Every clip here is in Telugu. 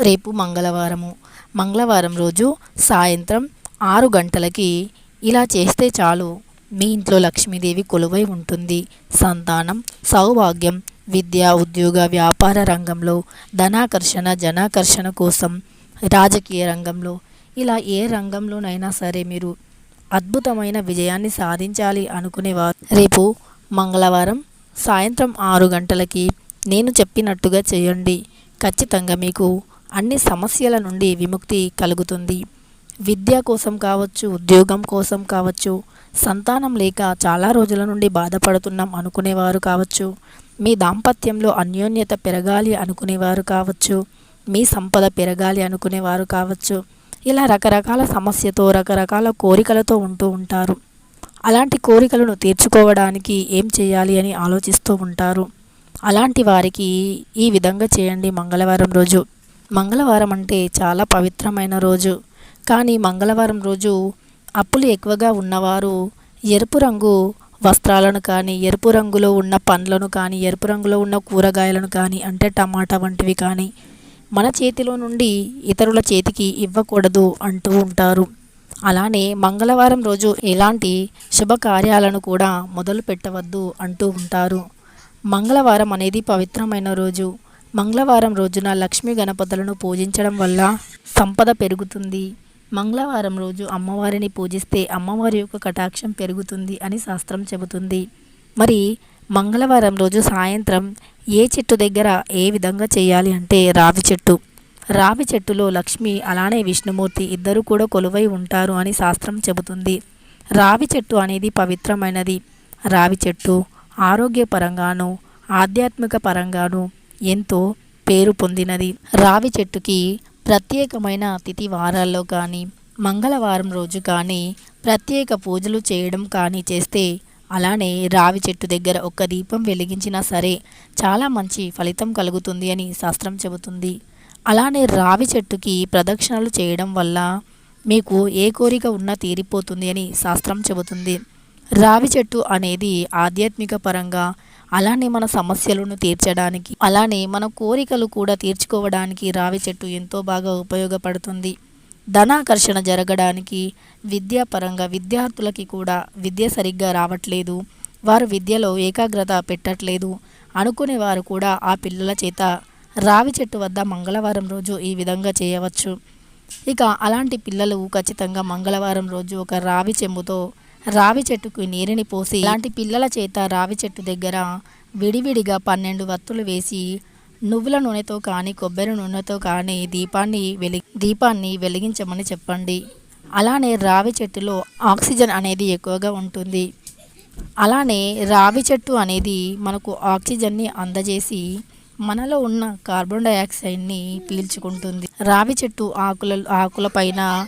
రేపు మంగళవారము. మంగళవారం రోజు సాయంత్రం ఆరు గంటలకి ఇలా చేస్తే చాలు. మీ ఇంట్లో లక్ష్మీదేవి కొలువై ఉంటుంది. సంతానం సౌభాగ్యం విద్య ఉద్యోగ వ్యాపార రంగంలో ధనాకర్షణ జనాకర్షణ కోసం రాజకీయ రంగంలో. ఇలా ఏ రంగంలోనైనా సరే మీరు అద్భుతమైన విజయాన్ని సాధించాలి అనుకునేవారు. రేపు మంగళవారం సాయంత్రం ఆరు గంటలకి నేను చెప్పినట్టుగా చేయండి. ఖచ్చితంగా మీకు అన్ని సమస్యల నుండి విముక్తి కలుగుతుంది. విద్య కోసం కావచ్చు ఉద్యోగం కోసం కావచ్చు సంతానం లేక చాలా రోజుల నుండి బాధపడుతున్నాం అనుకునేవారు కావచ్చు. మీ దాంపత్యంలో అన్యోన్యత పెరగాలి అనుకునేవారు కావచ్చు. మీ సంపద పెరగాలి అనుకునేవారు కావచ్చు. ఇలా రకరకాల సమస్యతో రకరకాల కోరికలతో ఉంటూ ఉంటారు. అలాంటి కోరికలను తీర్చుకోవడానికి ఏం చేయాలి అని ఆలోచిస్తూ ఉంటారు. అలాంటి వారికి ఈ విధంగా చేయండి మంగళవారం రోజు. మంగళవారం అంటే చాలా పవిత్రమైన రోజు. కానీ మంగళవారం రోజు అప్పులు ఎక్కువగా ఉన్నవారు ఎరుపు రంగు వస్త్రాలను కానీ ఎరుపు రంగులో ఉన్న పండ్లను కానీ ఎరుపు రంగులో ఉన్న కూరగాయలను కానీ అంటే టమాటా వంటివి కానీ మన చేతిలో నుండి ఇతరుల చేతికి ఇవ్వకూడదు అంటూ ఉంటారు. అలానే మంగళవారం రోజు ఎలాంటి శుభకార్యాలను కూడా మొదలు పెట్టవద్దు అంటూ ఉంటారు. మంగళవారం అనేది పవిత్రమైన రోజు. మంగళవారం రోజున లక్ష్మీ గణపతులను పూజించడం వల్ల సంపద పెరుగుతుంది. మంగళవారం రోజు అమ్మవారిని పూజిస్తే అమ్మవారి యొక్క కటాక్షం పెరుగుతుంది అని శాస్త్రం చెబుతుంది. మరి మంగళవారం రోజు సాయంత్రం ఏ చెట్టు దగ్గర ఏ విధంగా చేయాలి అంటే రావి చెట్టు. రావి చెట్టులో లక్ష్మి అలానే విష్ణుమూర్తి ఇద్దరు కూడా కొలువై ఉంటారు అని శాస్త్రం చెబుతుంది. రావి చెట్టు అనేది పవిత్రమైనది. రావి చెట్టు ఆరోగ్యపరంగాను ఆధ్యాత్మిక పరంగాను ఎంతో పేరు పొందినది. రావి చెట్టుకి ప్రత్యేకమైన తిథి వారాల్లో కానీ మంగళవారం రోజు కానీ ప్రత్యేక పూజలు చేయడం కానీ చేస్తే అలానే రావి చెట్టు దగ్గర ఒక్క దీపం వెలిగించినా సరే చాలా మంచి ఫలితం కలుగుతుంది అని శాస్త్రం చెబుతుంది. అలానే రావి చెట్టుకి ప్రదక్షిణలు చేయడం వల్ల మీకు ఏ కోరిక ఉన్నా తీరిపోతుంది అని శాస్త్రం చెబుతుంది. రావి చెట్టు అనేది ఆధ్యాత్మిక పరంగా అలానే మన సమస్యలను తీర్చడానికి అలానే మన కోరికలు కూడా తీర్చుకోవడానికి రావి చెట్టు ఎంతో బాగా ఉపయోగపడుతుంది. ధనాకర్షణ జరగడానికి విద్యాపరంగా విద్యార్థులకి కూడా విద్య సరిగ్గా రావట్లేదు. వారు విద్యలో ఏకాగ్రత పెట్టట్లేదు. అనుకునే వారు కూడా ఆ పిల్లల చేత రావి చెట్టు వద్ద మంగళవారం రోజు ఈ విధంగా చేయవచ్చు. ఇక అలాంటి పిల్లలు ఖచ్చితంగా మంగళవారం రోజు ఒక రావి చెంబుతో రావి చెట్టుకు నీరుని పోసి ఇలాంటి పిల్లల చేత రావి చెట్టు దగ్గర విడివిడిగా పన్నెండు వత్తులు వేసి నువ్వుల నూనెతో కానీ కొబ్బరి నూనెతో కానీ దీపాన్ని వెలి దీపాన్ని వెలిగించమని చెప్పండి. అలానే రావి చెట్టులో ఆక్సిజన్ అనేది ఎక్కువగా ఉంటుంది. అలానే రావి చెట్టు అనేది మనకు ఆక్సిజన్ని అందజేసి మనలో ఉన్న కార్బన్ డైఆక్సైడ్ని పీల్చుకుంటుంది. రావి చెట్టు ఆకుల ఆకుల పైన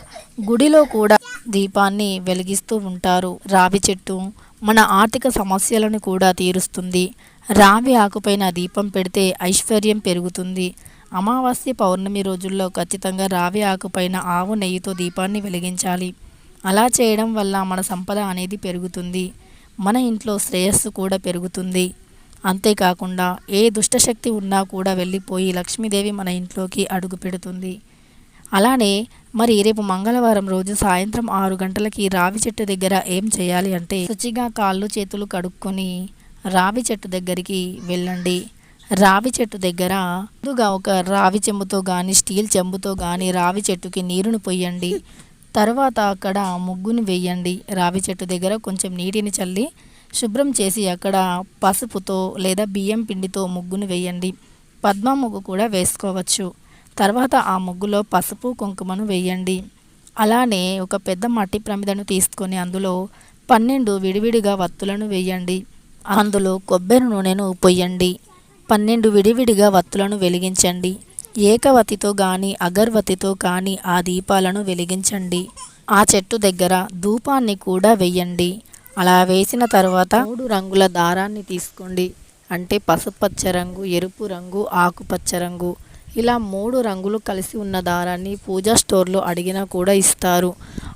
గుడిలో కూడా దీపాన్ని వెలిగిస్తూ ఉంటారు. రావి చెట్టు మన ఆర్థిక సమస్యలను కూడా తీరుస్తుంది. రావి ఆకుపైన దీపం పెడితే ఐశ్వర్యం పెరుగుతుంది. అమావాస్య పౌర్ణమి రోజుల్లో ఖచ్చితంగా రావి ఆకుపైన ఆవు నెయ్యితో దీపాన్ని వెలిగించాలి. అలా చేయడం వల్ల మన సంపద అనేది పెరుగుతుంది. మన ఇంట్లో శ్రేయస్సు కూడా పెరుగుతుంది. అంతేకాకుండా ఏ దుష్టశక్తి ఉన్నా కూడా వెళ్ళిపోయి లక్ష్మీదేవి మన ఇంట్లోకి అడుగు పెడుతుంది. అలానే మరి రేపు మంగళవారం రోజు సాయంత్రం ఆరు గంటలకి రావి చెట్టు దగ్గర ఏం చేయాలి అంటే శుచిగా కాళ్ళు చేతులు కడుక్కొని రావి చెట్టు దగ్గరికి వెళ్ళండి. రావి చెట్టు దగ్గర ముందుగా ఒక రావి చెంబుతో కానీ స్టీల్ చెంబుతో కానీ రావి చెట్టుకి నీరును పొయ్యండి. తర్వాత అక్కడ ముగ్గును వేయండి. రావి చెట్టు దగ్గర కొంచెం నీటిని చల్లి శుభ్రం చేసి అక్కడ పసుపుతో లేదా బియ్యం పిండితో ముగ్గును వేయండి. పద్మ ముగ్గు కూడా వేసుకోవచ్చు. తర్వాత ఆ ముగ్గులో పసుపు కుంకుమను వేయండి. అలానే ఒక పెద్ద మట్టి ప్రమిదను తీసుకొని అందులో పన్నెండు విడివిడిగా వత్తులను వేయండి. అందులో కొబ్బరి నూనెను పొయ్యండి. పన్నెండు విడివిడిగా వత్తులను వెలిగించండి. ఏకవతితో కానీ అగర్వతితో కానీ ఆ దీపాలను వెలిగించండి. ఆ చెట్టు దగ్గర ధూపాన్ని కూడా వెయ్యండి అలా వేసిన తర్వాత మూడు రంగుల దారాన్ని తీసుకోండి. అంటే పసుపచ్చ రంగు ఎరుపు రంగు ఆకుపచ్చ రంగు. ఇలా మూడు రంగులు కలిసి ఉన్న దారాన్ని పూజా స్టోర్లో అడిగినా కూడా ఇస్తారు.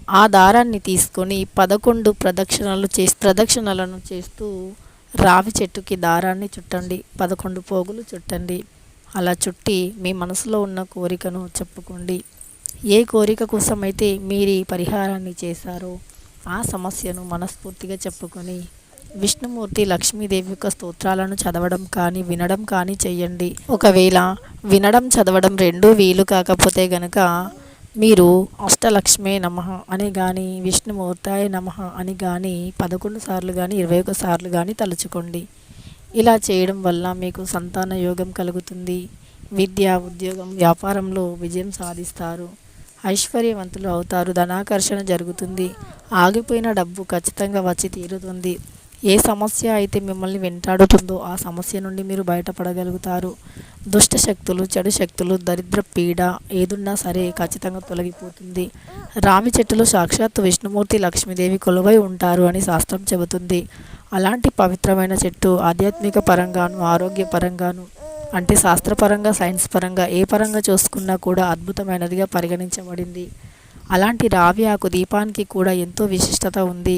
ఆ దారాన్ని తీసుకొని పదకొండు ప్రదక్షిణలు చేసి ప్రదక్షిణలను చేస్తూ రావి చెట్టుకి దారాన్ని చుట్టండి. పదకొండు పోగులు చుట్టండి. అలా చుట్టి మీ మనసులో ఉన్న కోరికను చెప్పుకోండి. ఏ కోరిక కోసమైతే మీరు ఈ పరిహారాన్ని చేశారో ఆ సమస్యను మనస్ఫూర్తిగా చెప్పుకొని విష్ణుమూర్తి లక్ష్మీదేవి యొక్క స్తోత్రాలను చదవడం కానీ వినడం కానీ చేయండి. ఒకవేళ వినడం చదవడం రెండూ వీలు కాకపోతే గనక మీరు అష్టలక్ష్మే నమ అని కానీ విష్ణుమూర్తాయ నమ అని కానీ పదకొండు సార్లు కానీ ఇరవై ఒక సార్లు కానీ తలుచుకోండి. ఇలా చేయడం వల్ల మీకు సంతాన యోగం కలుగుతుంది. విద్య ఉద్యోగం వ్యాపారంలో విజయం సాధిస్తారు. ఐశ్వర్యవంతులు అవుతారు. ధనాకర్షణ జరుగుతుంది. ఆగిపోయిన డబ్బు ఖచ్చితంగా వచ్చి తీరుతుంది. ఏ సమస్య అయితే మిమ్మల్ని వెంటాడుతుందో ఆ సమస్య నుండి మీరు బయటపడగలుగుతారు. దుష్ట శక్తులు చెడు శక్తులు దరిద్ర పీడ ఏదున్నా సరే ఖచ్చితంగా తొలగిపోతుంది. రామి చెట్టులో సాక్షాత్తు విష్ణుమూర్తి లక్ష్మీదేవి కొలువై ఉంటారు అని శాస్త్రం చెబుతుంది. అలాంటి పవిత్రమైన చెట్టు ఆధ్యాత్మిక పరంగాను ఆరోగ్య పరంగాను అంటే శాస్త్రపరంగా సైన్స్ పరంగా ఏ పరంగా చూసుకున్నా కూడా అద్భుతమైనదిగా పరిగణించబడింది. అలాంటి రావి ఆకు దీపానికి కూడా ఎంతో విశిష్టత ఉంది.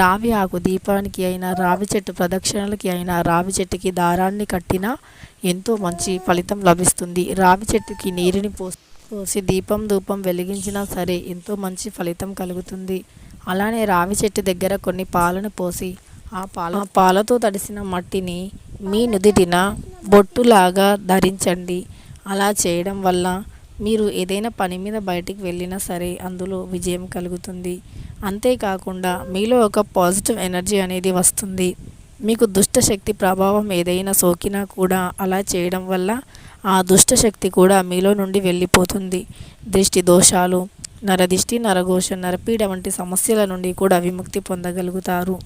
రావి ఆకు దీపానికి అయినా రావి చెట్టు ప్రదక్షిణలకి అయినా రావి చెట్టుకి దారాన్ని కట్టినా ఎంతో మంచి ఫలితం లభిస్తుంది. రావి చెట్టుకి నీరుని పోసి పోసి దీపం ధూపం వెలిగించినా సరే ఎంతో మంచి ఫలితం కలుగుతుంది. అలానే రావి చెట్టు దగ్గర కొన్ని పాలను పోసి ఆ పాల పాలతో తడిసిన మట్టిని మీ నుదిటిన బొట్టులాగా ధరించండి. అలా చేయడం వల్ల మీరు ఏదైనా పని మీద బయటికి వెళ్ళినా సరే అందులో విజయం కలుగుతుంది. అంతేకాకుండా మీలో ఒక పాజిటివ్ ఎనర్జీ అనేది వస్తుంది. మీకు దుష్టశక్తి ప్రభావం ఏదైనా సోకినా కూడా అలా చేయడం వల్ల ఆ దుష్ట శక్తి కూడా మీలో నుండి వెళ్ళిపోతుంది. దృష్టి దోషాలు నరదిష్టి నరఘోష నరపీడ వంటి సమస్యల నుండి కూడా విముక్తి పొందగలుగుతారు.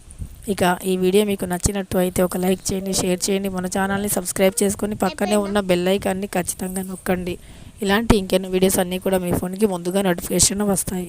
ఇక ఈ వీడియో మీకు నచ్చినట్టు అయితే ఒక లైక్ చేయండి షేర్ చేయండి. మన ఛానల్ని సబ్స్క్రైబ్ చేసుకొని పక్కనే ఉన్న బెల్ ఐకాన్ని ఖచ్చితంగా నొక్కండి. ఇలాంటి ఇంకెన్నో వీడియోస్ అన్నీ కూడా మీ ఫోన్కి ముందుగా నోటిఫికేషన్ వస్తాయి.